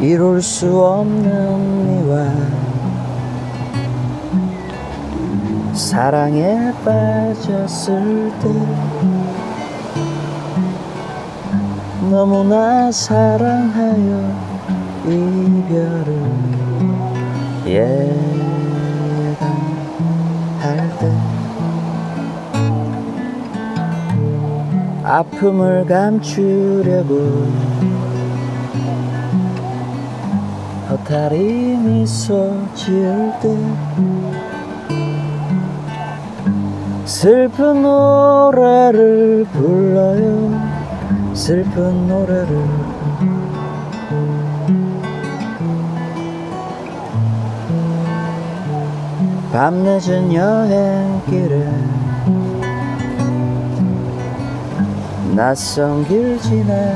이룰 수 없는 미와 사랑에 빠졌을 때 너무나 사랑하여 이별을 예감할 때 아픔을 감추려고 허탈이 미소 지을 때 슬픈 노래를 불러요. 슬픈 노래를. 밤늦은 여행길에 낯선 길 지나갈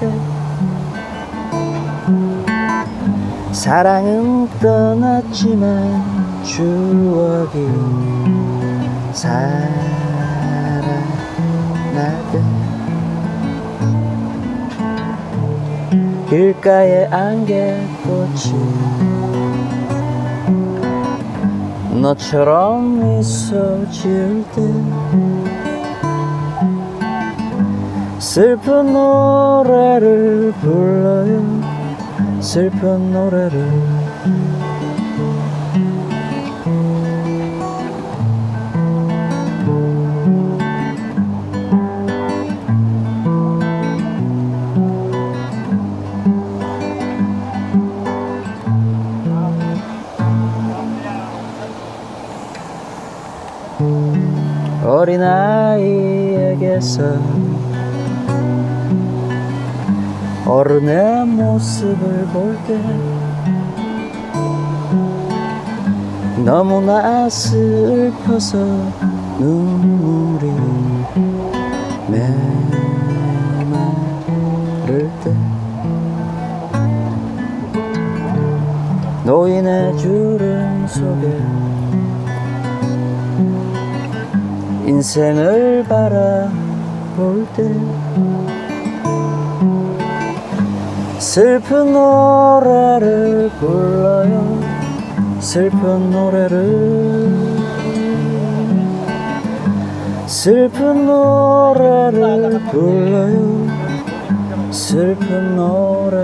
때 사랑은 떠났지만 추억이 살아날 때 길가에 안개꽃이 너처럼 미소 지을 때 슬픈 노래를 불러요 슬픈 노래를. 어린아이에게서 어른의 모습을 볼 때 너무나 슬퍼서 눈물이 메마를 때 노인의 주름 속에 인생을 바라볼 때 슬픈 노래를 불러요. 슬픈 노래를. 슬픈 노래를 불러요. 슬픈 노래.